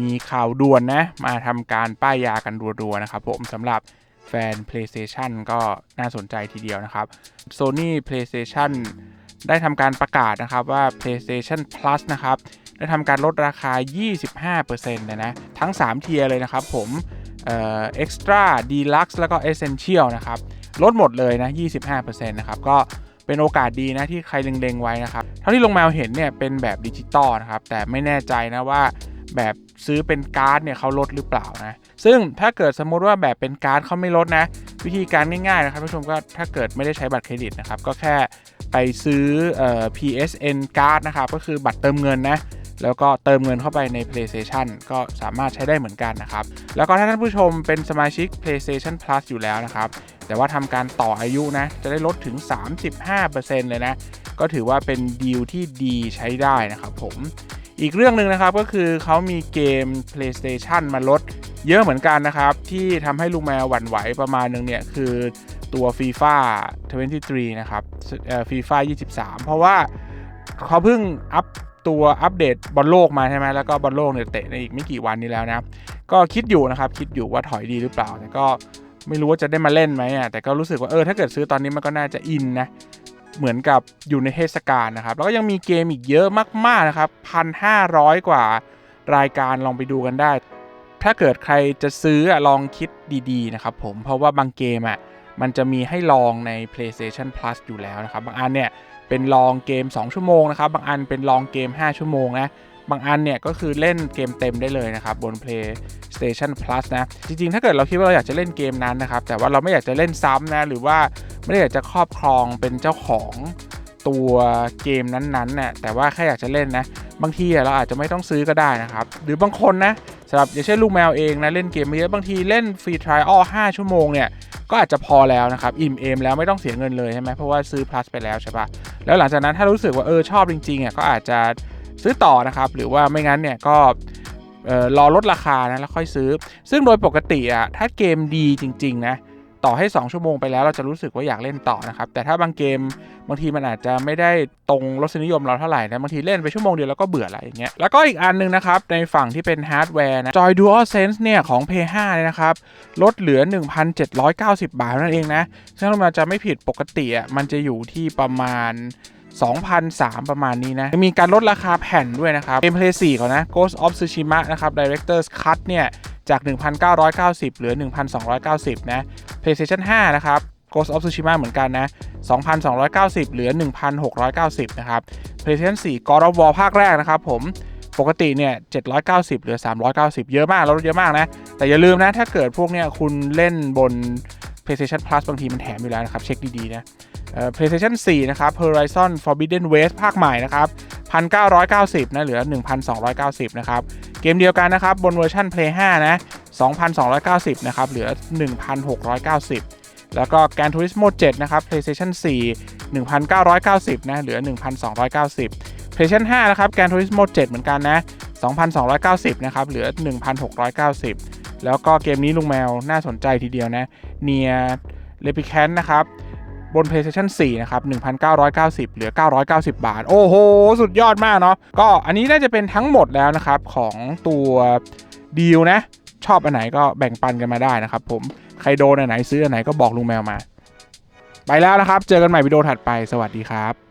มีข่าวด่วนนะ มาทำการป้ายยากันรัวๆนะครับผมสำหรับแฟน PlayStation ก็น่าสนใจทีเดียวนะครับ Sony PlayStation ได้ทำการประกาศนะครับว่า PlayStation Plus นะครับ ได้ทำการลดราคา 25%เลยนะ ทั้ง 3 เทียร์เลยนะครับผมเอ่อ Extra Deluxe แล้วก็ Essential นะครับ ลดหมดเลยนะ 25%นะครับ ก็เป็นโอกาสดีนะที่ใครเล็งๆไว้นะครับ เท่าที่ลงมาเห็นเนี่ยเป็นแบบดิจิตอลนะครับ แต่ไม่แน่ใจนะว่า แบบซื้อเป็นการ์ดเนี่ยเขาลดหรือเปล่านะ ซึ่งถ้าเกิดสมมุติว่าแบบเป็นการ์ดเขาไม่ลดนะ วิธีการง่ายๆนะครับท่านผู้ชมก็ถ้าเกิดไม่ได้ใช้บัตรเครดิตนะครับ ก็แค่ไปซื้อเอ่อ PSN card นะครับก็คือบัตรเติมเงินนะแล้วก็เติมเงินเข้าไปใน PlayStation ก็สามารถใช้ได้เหมือนกันนะครับ แล้วก็ถ้าท่านผู้ชมเป็นสมาชิก PlayStation Plus อยู่แล้วนะครับ แต่ว่าทำการต่ออายุนะ จะได้ลดถึง 35%เลยนะ ก็ถือว่าเป็นดีลที่ดีใช้ได้นะครับผม อีกเรื่องหนึ่งนะครับก็คือเขามีเกม PlayStation มาลดเยอะเหมือนกันนะครับ ที่ทำให้ลุงแมวหวั่นไหวประมาณหนึ่งเนี่ย คือตัว FIFA 23 นะครับเอ่อ FIFA 23 เพราะว่าเขาเพิ่งอัปตัวอัปเดตบอลโลกมาใช่ไหมแล้วก็บอลโลกเนี่ยเตะในอีกไม่กี่วันนี้แล้วนะ ก็คิดอยู่นะครับ คิดอยู่ว่าถอยดีหรือเปล่าแต่ก็ไม่รู้ว่าจะได้มาเล่นไหมอะแต่ก็รู้สึกว่าเออถ้าเกิดซื้อตอนนี้มันก็น่าจะอินนะ เหมือนกับอยู่ในเทศกาลนะครับ แล้วก็ยังมีเกมอีกเยอะมากๆนะครับพันห้าร้อยกว่ารายการลองไปดูกันได้ ถ้าเกิดใครจะซื้อลองคิดดีๆนะครับผมเพราะว่าบางเกมอะมันจะมีให้ลองใน PlayStation Plus อยู่แล้วนะครับ บางอันเนี่ยเป็นลองเกม 2 ชั่วโมงนะครับ บางอันเป็นลองเกม 5 ชั่วโมงนะบางอันเนี่ยก็คือเล่นเกมเต็มได้เลยนะครับ บน PlayStation Plus นะ จริงๆ ถ้าเกิดเราคิดว่าเราอยากจะเล่นเกมนั้นนะครับ แต่ว่าเราไม่อยากจะเล่นซ้ำนะ หรือว่า ไม่ได้อยากจะครอบครองเป็นเจ้าของตัวเกมนั้นๆน่ะแต่ว่าแค่อยากจะเล่นนะ บางทีเราอาจจะไม่ต้องซื้อก็ได้นะครับ หรือบางคนนะสำหรับอย่างเช่นลูกแมวเองนะ เล่นเกมมาเยอะบางทีเล่นฟรีทริอัล5ชั่วโมงเนี่ยก็อาจจะพอแล้วนะครับ อิ่มเอมแล้วไม่ต้องเสียเงินเลยใช่ไหมเพราะว่าซื้อ plus ไปแล้วใช่ปะแล้วหลังจากนั้นถ้ารู้สึกว่าเออชอบจริงๆอะก็อาจจะซื้อต่อนะครับ หรือว่าไม่งั้นเนี่ยก็เอ่อรอลดราคานะแล้วค่อยซื้อ ซึ่งโดยปกติอะถ้าเกมดีจริง ๆ นะ ต่อให้ 2 ชั่วโมงไปแล้วเราจะรู้สึกว่าอยากเล่นต่อนะครับ แต่ถ้าบางเกมบางทีมันอาจจะไม่ได้ตรงรสนิยมเราเท่าไหร่นะบางทีเล่นไปชั่วโมงเดียวแล้วก็เบื่ออะไรอย่างเงี้ยแล้วก็อีกอันหนึงนะครับ ในฝั่งที่เป็นฮาร์ดแวร์นะ Joy DualSense เนี่ย ของ p 5เนี่ยนะครับ ลดเหลือ 1,790 บาทนั่นเองนะ ซึ่งถ้าเราจะไม่ผิดปกติอะมันจะอยู่ที่ประมาณ2,003 ประมาณนี้นะ มีการลดราคาแผ่นด้วยนะครับ Gameplay 4ก่อนนะ Ghost of Tsushima นะครับ Director's Cut เนี่ย จาก 1,990 เหลือ 1,290 นะ PlayStation 5 นะครับ Ghost of Tsushima เหมือนกันนะ 2,290 เหลือ 1,690 นะครับ PlayStation 4 God of War ภาคแรกนะครับผม ปกติเนี่ย 790 เหลือ 390 เยอะมาก แล้วลดเยอะมากนะ แต่อย่าลืมนะ ถ้าเกิดพวกเนี้ยคุณเล่นบน PlayStation Plus บางทีมันแถมอยู่แล้วนะครับ เช็คดี ๆ นะ PlayStation 4 นะครับ Horizon Forbidden West ภาคใหม่นะครับ 1,990นะเหลือ 1,290นะครับเกมเดียวกันนะครับบนเวอร์ชัน Play 5 นะ 2,290นะครับเหลือ 1,690 แล้วก็ Gran Turismo 7นะครับ PlayStation 4 1,990นะเหลือ 1,290 PlayStation 5นะครับ Gran Turismo 7 เหมือนกันนะ 2,290นะครับเหลือ 1,690 แล้วก็เกมนี้ลุงแมวน่าสนใจทีเดียวนะ Near Replicant นะครับ บน PlayStation 4 นะครับ 1,990 เหลือ 990 บาท โอ้โห สุดยอดมากเนาะก็อันนี้น่าจะเป็นทั้งหมดแล้วนะครับ ของตัวดีลนะ ชอบอันไหนก็แบ่งปันกันมาได้นะครับผมใครโดนอันไหนซื้ออันไหนก็บอกลุงแมวมา ไปแล้วนะครับ เจอกันใหม่วิดีโอถัดไปสวัสดีครับ